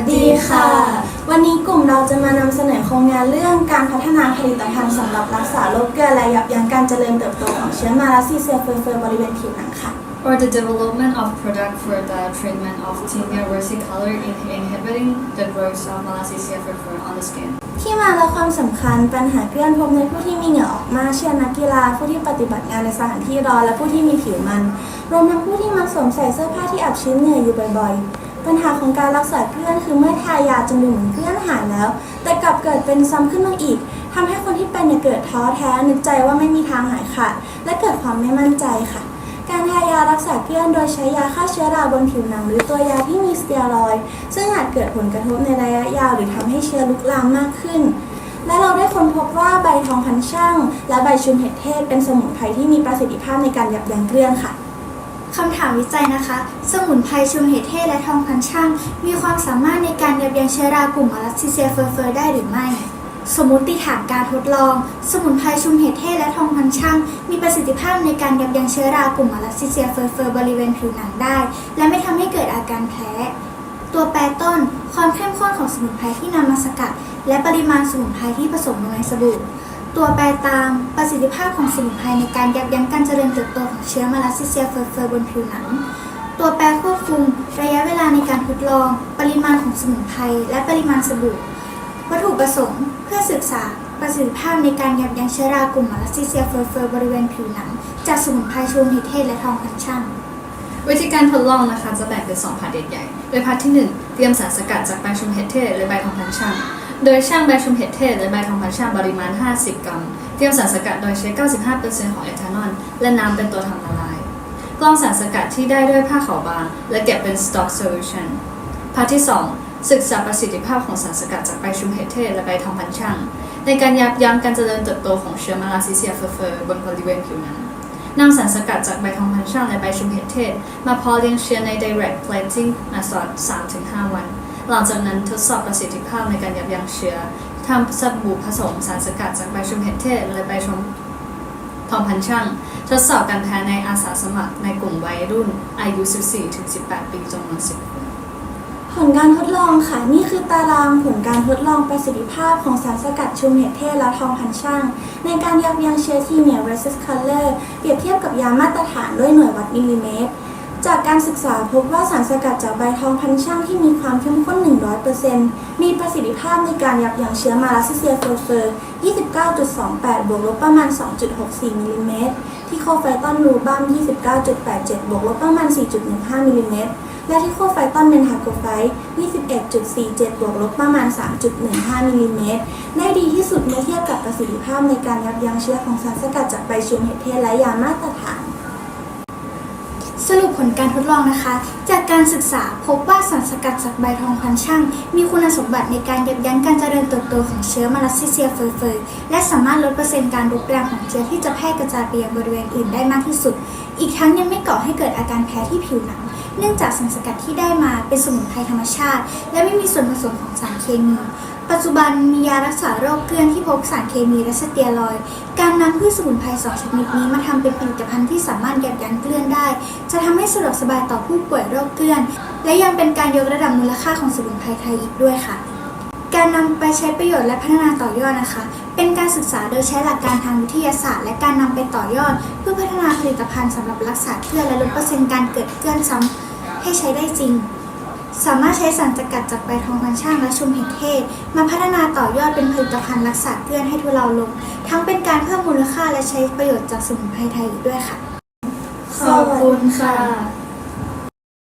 สดีค่ะ วันนี้กลุ่มเราจะมานำเสนอโครงงานเรื่องการพัฒนาผลิตภัณฑ์สำหรับรักษาโรคเกลือและยับยั้งการเจริญเติบโตของเชื้อมาลาซีเซียเฟอร์เฟอร์บริเวณผิวหนังค่ะ or the development of product for the treatment of tinea versicolor in inhibiting the growth of malassezia furfur on the skin. ที่มาและความสำคัญปัญหาเกลื่อนพบในผู้ที่มีเหงื่อออกมากเช่นนักกีฬาผู้ที่ปฏิบัติงานในสถานที่ร้อนและผู้ที่มีผิวมัน รวมทั้งผู้ที่มักสวมใส่เสื้อผ้าที่อับชื้นเหงื่ออยู่บ่อยๆ ปัญหาของการรักษาเกลื่อนคือเมื่อทายาจนดูเหมือนเกลื่อนหายแล้ว แต่กลับเกิดเป็นซ้ำขึ้นมาอีกทำให้คนที่เป็นเนี่ยเกิดท้อแท้นึกใจว่าไม่มีทางหายขาดและเกิดความไม่มั่นใจค่ะ การทายารักษาเกลื่อนโดยใช้ยาฆ่าเชื้อราบนผิวหนัง หรือตัวยาที่มีสเตียรอยด์ซึ่งอาจเกิดผลกระทบในระยะยาวหรือทำให้เชื้อลุกลามมากขึ้นและเราได้ค้นพบว่าใบทองพันช่าง และใบชุมเห็ดเทศเป็นสมุนไพรที่มีประสิทธิภาพในการยับยั้งเกลื่อนค่ะ คำถามวิจัยนะคะ สมุนไพรชุมเห็ดเทศและทองพันช่าง มีความสามารถในการยับยั้งเชื้อรากลุ่มอลัสซิเซียเฟอร์เฟอร์ได้หรือไม่ สมมติฐานการทดลอง สมุนไพรชุมเห็ดเทศและทองพันช่าง มีประสิทธิภาพในการยับยั้งเชื้อรากลุ่มอลัสซิเซียเฟอร์เฟอร์บริเวณผิวหนังได้ และไม่ทำให้เกิดอาการแพ้ตัวแปรต้น ความเข้มข้นของสมุนไพรที่นำมาสกัด และปริมาณสมุนไพรที่ผสมลงในสบู่ ตัวแปรตามประสิทธิภาพของสมุนไพรในการยับยั้งการเจริญเติบโตของเชื้อมาลาซิเซียเฟอร์เฟอร์บนผิวหนัง ตัวแปรควบคุมระยะเวลาในการทดลอง ปริมาณของสมุนไพรและปริมาณสบู่ วัตถุประสงค์เพื่อศึกษาประสิทธิภาพในการยับยั้งเชื้อรากลุ่มมาลาซิเซียเฟอร์เฟอร์บริเวณผิวหนัง จากสมุนไพรชูมเฮดเทศและทองพันช่างวิธีการทดลองนะคะจะแบ่งเป็น2พาร์ทใหญ่ๆโดยพาร์ทที่ 1 เตรียมสารสกัดจากใบชุมเห็ดเทศและใบทองพันช่าง โดยช่างใบชุมเห็ดเทศและใบทองพันช่างปริมาณ 50 กรัม เตรียมสารสกัดโดยใช้ 95%ของเอทานอล และน้ำเป็นตัวทำละลายกรองสารสกัดที่ได้ด้วยผ้าขาวบาง และเก็บเป็น stock solution พาร์ทที่ 2 ศึกษาประสิทธิภาพของสารสกัดจากใบชุมเห็ดเทศและใบทองพันช่าง ในการยับยั้งการเจริญเติบโตของเชื้อมาลาซิเซียเฟอร์เฟอร์บนบริเวณผิวหนังนำสารสกัดจากใบทองพันช่างและใบชุมเห็ดเทศ มาพาะเลี้ยงเชื้อใน direct planting method 3-5 วัน หลังจากนั้นทดสอบประสิทธิภาพในการยับยั้งเชื้อทำสบู่ผสมสารสกัดจากใบชุมเห็ดเทศและใบชมทองพันช่าง ทดสอบการแพ้ในอาสาสมัครในกลุ่มวัยรุ่นอายุ 14-18 ปีจำนวน 10 คน ผลการทดลองค่ะ นี่คือตารางผลการทดลองประสิทธิภาพของสารสกัดชุมเห็ดเทศและทองพันช่าง ในการยับยั้งเชื้อทีเนีย versus color เปรียบเทียบกับยามาตรฐานด้วยหน่วยวัดมิลลิเมตร จากการศึกษาพบว่าสารสกัดจากใบทองพันช่างที่มีความเข้มข้น 100%มีประสิทธิภาพในการยับยั้งเชื้อมาลาซิเซียเฟเฟอร์ 29.28 บวกลบประมาณ 2.64มิลลิเมตรที่โคไฟตอนรูบัม29.87 บวกลบประมาณ 4.15มิลลิเมตร และที่โคไฟตอนเมนทาโกไฟ21.47 บวกลบประมาณ 3.15มิลลิเมตร ได้ดีที่สุดเมื่อเทียบกับประสิทธิภาพในการยับยั้งเชื้อของสารสกัดจากใบชุมเห็ดเทศและยามาตรฐาน สรุปผลการทดลองนะคะ จากการศึกษาพบว่าสารสกัดจากใบทองพันช่าง มีคุณสมบัติในการยับยั้งการเจริญเติบโตของเชื้อมาลาซิเซียเฟอร์เฟอร์และสามารถลดเปอร์เซ็นต์การรุกรานของเชื้อที่จะแพร่กระจายไปยังบริเวณอื่นได้มากที่สุด อีกทั้งยังไม่ก่อให้เกิดอาการแพ้ที่ผิวหนัง เนื่องจากสารสกัดที่ได้มาเป็นสมุนไพรธรรมชาติ และไม่มีส่วนผสมของสารเคมี ปัจจุบันมียารักษาโรคเกลื่อนที่พบสารเคมีและสเตียรอย การนำพืชสมุนไพรสองชนิดนี้มาทำเป็นผลิตภัณฑ์ที่สามารถยับยั้งเกลื่อนได้ จะทำให้สะดวกสบายต่อผู้ป่วยโรคเกลื่อน และยังเป็นการยกระดับมูลค่าของสมุนไพรไทยอีกด้วยค่ะ การนำไปใช้ประโยชน์และพัฒนาต่อยอดนะคะ เป็นการศึกษาโดยใช้หลักการทางวิทยาศาสตร์ และการนำไปต่อยอด เพื่อพัฒนาผลิตภัณฑ์สำหรับรักษาเกลื่อนและลดเปอร์เซ็นต์การเกิดเกลื่อนซ้ำให้ใช้ได้จริง สามารถใช้สารสกัดจากใบทองพันช่างและชุมเห็ดเทศ มาพัฒนาต่อยอดเป็นผลิตภัณฑ์รักษาเกลื่อนให้ทุเลาลง ทั้งเป็นการเพิ่มมูลค่าและใช้ประโยชน์จากสมุนไพรไทยอีกด้วยค่ะ ขอบคุณค่ะ